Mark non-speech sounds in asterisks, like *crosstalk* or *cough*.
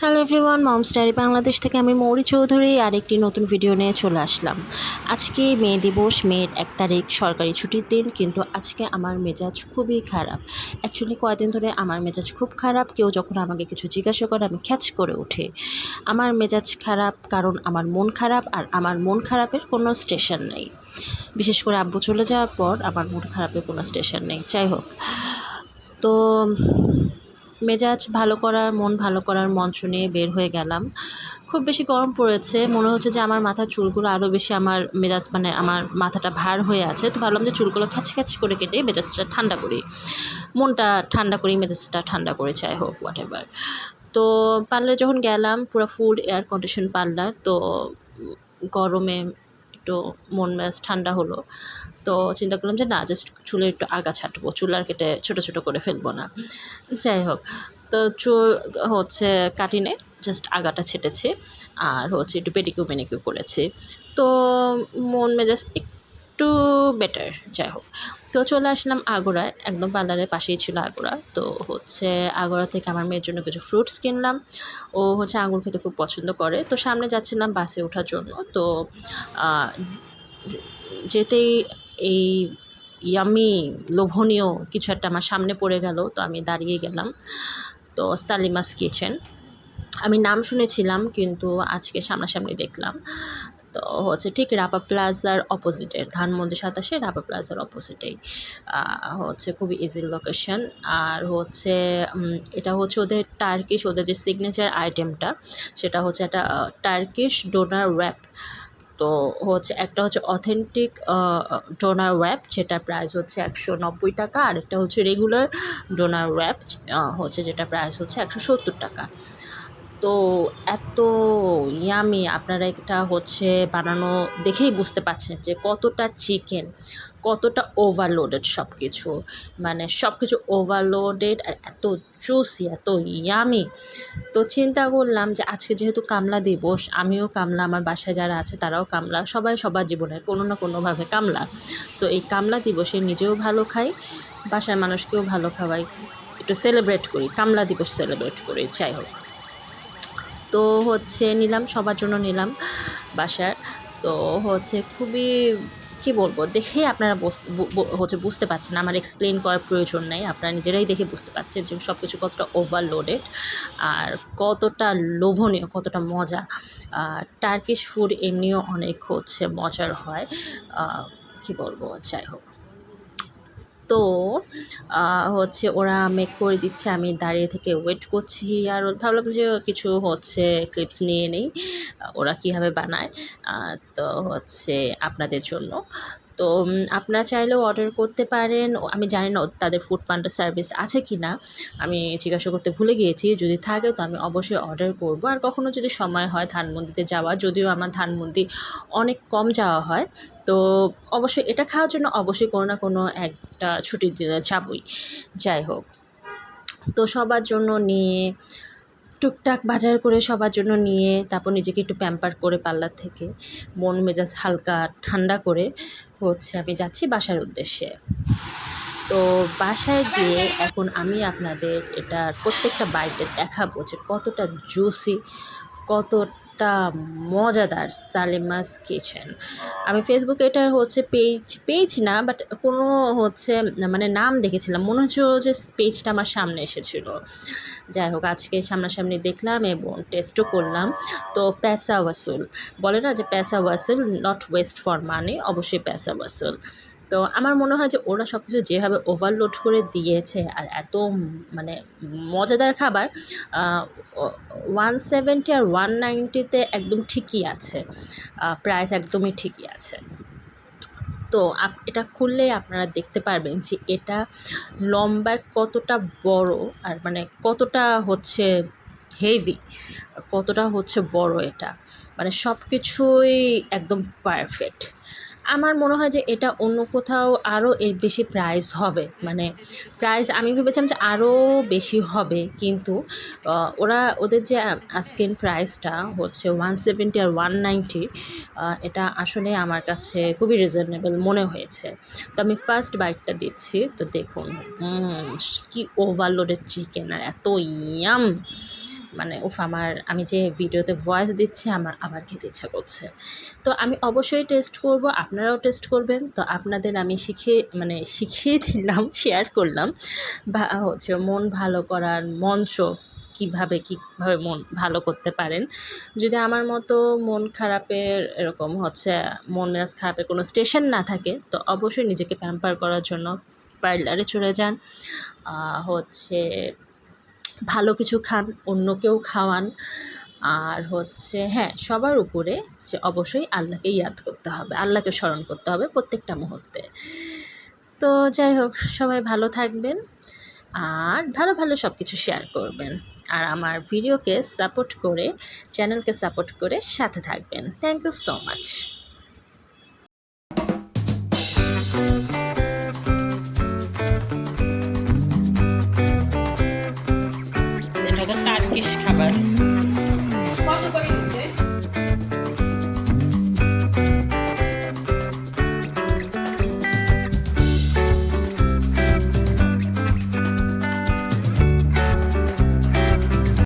Hello everyone moms diary Bangladesh থেকে আমি মৌরি চৌধুরী আরেকটি নতুন ভিডিও নিয়ে চলে আসলাম। আজকে মে দিবস মেয়ের এক তারিখ, সরকারি ছুটির দিন, কিন্তু আজকে আমার মেজাজ খুবই খারাপ। অ্যাকচুয়ালি কয়েকদিন ধরে আমার মেজাজ খুব খারাপ, কেউ যখন আমাকে কিছু জিজ্ঞাসা করে, আমি খ্যাচ করে উঠি। আমার মেজাজ খারাপ কারণ আমার মন খারাপ আর আমার মন খারাপের কোনো স্টেশন নেই। বিশেষ করে আব্বু চলে যাওয়ার পর আমার মন খারাপের কোনো স্টেশন নেই। যাই হোক, তো মেজাজ ভালো করার, মন ভালো করার মন্ত্র নিয়ে বের হয়ে গেলাম। খুব বেশি গরম পড়েছে, মনে হচ্ছে যে আমার মাথার চুলগুলো আরও বেশি আমার মেজাজ মানে আমার মাথাটা ভার হয়ে আছে। তো ভাবলাম যে চুলগুলো খ্যাচ খ্যাচ করে কেটে মেজাজটা ঠান্ডা করি, মনটা ঠান্ডা করি, মেজাজটা ঠান্ডা করে চাই হোক হোয়াট এভার তো পার্লারে যখন গেলাম, পুরো ফুল এয়ার কন্ডিশন পার্লার তো গরমে একটু মন মেজ ঠান্ডা হলো, তো চিন্তা করলাম যে না জাস্ট চুলে একটু আগা ছাটবো, চুল আর কেটে ছোটো ছোটো করে ফেলব না। যাই হোক, তো চুল হচ্ছে কাটিনে জাস্ট আগাটা ছেটেছি, আর হচ্ছে একটু পেডিকিউ মেনিকিউ করেছি। তো মন মেজাজ একটু বেটার যাই হোক। তো চলে আসলাম আগোড়ায় একদম পার্লারের পাশেই ছিল আগোড়া তো হচ্ছে আগোড়া থেকে আমার মেয়ের জন্য কিছু ফ্রুটস কিনলাম। ও হচ্ছে আঙুর খেতে খুব পছন্দ করে। তো সামনে যাচ্ছিলাম বাসে ওঠার জন্য। তো যেতেই এই ইয়ামি লোভনীয় কিছু একটা আমার সামনে পড়ে গেল। তো আমি দাঁড়িয়ে গেলাম। তো সালিমাস কিচেন। আমি নাম শুনেছিলাম, কিন্তু আজকে সামনাসামনি দেখলাম। তো হচ্ছে ঠিক রাপা প্লাজার অপোজিটের ধানমন্দির সাতাশে রাপা প্লাজার অপোজিটেই হচ্ছে খুবই ইজি লোকেশন আর হচ্ছে এটা হচ্ছে ওদের টার্কিশ ওদের যে সিগনেচার আইটেমটা সেটা হচ্ছে একটা টার্কিশ ডোনার র্যাপ তো হচ্ছে একটা হচ্ছে অথেন্টিক ডোনার র্যাপ যেটার প্রাইস হচ্ছে একশো নব্বই টাকা, আর একটা হচ্ছে রেগুলার ডোনার র্যাপ হচ্ছে যেটা প্রাইস হচ্ছে একশো সত্তর টাকা। তো এত ইয়ামি আপনারা এটা হচ্ছে বানানো দেখেই বুঝতে পারছেন যে কতটা চিকেন কতটা ওভারলোডেড সব কিছু মানে সব কিছু ওভারলোডেড আর এত জুসি এত ইয়ামি তো চিন্তা করলাম যে আজকে যেহেতু কামলা দিবস, আমিও কামলা, আমার বাসায় যারা আছে তারাও কামলা, সবাই সবার জীবনে কোনো না কোনোভাবে কামলা। সো এই কামলা দিবসে নিজেও ভালো খাই, বাসার মানুষকেও ভালো খাওয়াই। একটু সেলিব্রেট করি, কামলা দিবস সেলিব্রেট করি, যাই হোক। তো হচ্ছে নিলাম, সবার জন্য নিলাম বাসার। তো হচ্ছে খুবই, কি বলব দেখেই আপনারা হচ্ছে বুঝতে পারছেন, আমার এক্সপ্লেন করার প্রয়োজন নেই। আপনারা নিজেরাই দেখে বুঝতে পারছেন যে সব কিছু কতটা ওভারলোডেড আর কতটা লোভনীয়, কতটা মজা। টার্কিশ ফুড এমনিও অনেক হচ্ছে মজার হয়। কি বলব, যাই হোক। তো হচ্ছে ওরা মেক করে দিচ্ছে, আমি দাঁড়িয়ে থেকে ওয়েট করছি আর ভাবলাম যে কিছু হচ্ছে ক্লিপস নিয়ে নেই, ওরা কীভাবে বানায় তো হচ্ছে আপনাদের জন্য। তো আপনারা চাইলেও অর্ডার করতে পারেন। আমি জানি না তাদের ফুড পান্ডা সার্ভিস আছে কি না আমি জিজ্ঞাসা করতে ভুলে গিয়েছি। যদি থাকে তো আমি অবশ্যই অর্ডার করব। আর কখনও যদি সময় হয় ধানমন্দিতে যাওয়া, যদিও আমার ধানমন্দি অনেক কম যাওয়া হয়, তো অবশ্যই এটা খাওয়ার জন্য অবশ্যই কোনো না কোনো একটা ছুটির দিনে যাবই। যাই হোক। তো সবার জন্য নিয়ে টুকটাক বাজার করে সবার জন্য নিয়ে, তারপর নিজেকে একটু প্যাম্পার করে পার্লার থেকে। মন মেজাজ হালকা, ঠান্ডা করে হচ্ছে আমি যাচ্ছি বাসার উদ্দেশ্যে। তো বাসায় গিয়ে এখন আমি আপনাদের এটার প্রত্যেকটা বাইটে দেখাবো যে কতটা জুসি কতটা মজাদার সালিমাস কিচেন। আমি ফেসবুকে এটা হচ্ছে পেজ পেজ না বাট কোনো হচ্ছে মানে নাম দেখেছিলাম। মনে হচ্ছিল যে পেজটা আমার সামনে এসেছিল। যাই হোক, আজকে সামনাসামনি দেখলাম এবং টেস্টও করলাম। তো প্যাসা ওয়াসুল বলে না যে প্যাসা ওয়াসুল নট ওয়েস্ট ফর মানি অবশ্যই প্যাসা ওয়াসুল তো আমার মনে হয় যে ওরা সব কিছু যেভাবে ওভারলোড করে দিয়েছে আর এত মানে মজাদার খাবার ওয়ান সেভেন্টি আর ওয়ান নাইনটিতে একদম ঠিকই আছে। প্রাইস একদমই ঠিকই আছে। তো এটা খুললেই আপনারা দেখতে পারবেন যে এটা লম্বায় কতটা বড় আর মানে কতটা হচ্ছে হেভি কতটা হচ্ছে বড় এটা। মানে সব কিছুই একদম পারফেক্ট আমার মনে হয় যে এটা অন্য কোথাও আরও এর বেশি প্রাইস হবে। মানে প্রাইস আমি ভেবেছিলাম যে আরও বেশি হবে, কিন্তু ওরা, ওদের যে আস্কিন প্রাইসটা হচ্ছে ওয়ান সেভেন্টি আর ওয়ান নাইনটি এটা আসলে আমার কাছে খুবই রিজনেবল মনে হয়েছে। তো আমি ফার্স্ট বাইটটা দিচ্ছি, তো দেখুন কি ওভারলোডেড চিকেন আর এত ইয়াম মানে উফ, আমার, আমি যে ভিডিওতে ভয়েস দিচ্ছি, আমার আবার খেতে ইচ্ছা করছে। তো আমি অবশ্যই টেস্ট করব, আপনারাও টেস্ট করবেন। তো আপনাদের আমি শিখিয়ে মানে শিখিয়ে দিলাম *laughs* শেয়ার করলাম। বা হচ্ছে মন ভালো করার মন্ত্র কীভাবে কীভাবে মন ভালো করতে পারেন। যদি আমার মতো মন খারাপের, এরকম হচ্ছে মন মেজাজ খারাপের কোনো স্টেশন না থাকে, তো অবশ্যই নিজেকে প্যাম্পার করার জন্য পার্লারে চলে যান। হচ্ছে ভালো কিছু খান অন্যকেও খাওয়ান। আর হচ্ছে হ্যাঁ সবার উপরে যে অবশ্যই আল্লাহকে ইয়াদ করতে হবে, আল্লাহকে স্মরণ করতে হবে প্রত্যেকটা মুহূর্তে। তো যাই হোক, সবাই ভালো থাকবেন আর ভালো ভালো সব কিছু শেয়ার করবেন। আর আমার ভিডিওকে সাপোর্ট করে চ্যানেলকে সাপোর্ট করে সাথে থাকবেন। Thank you so much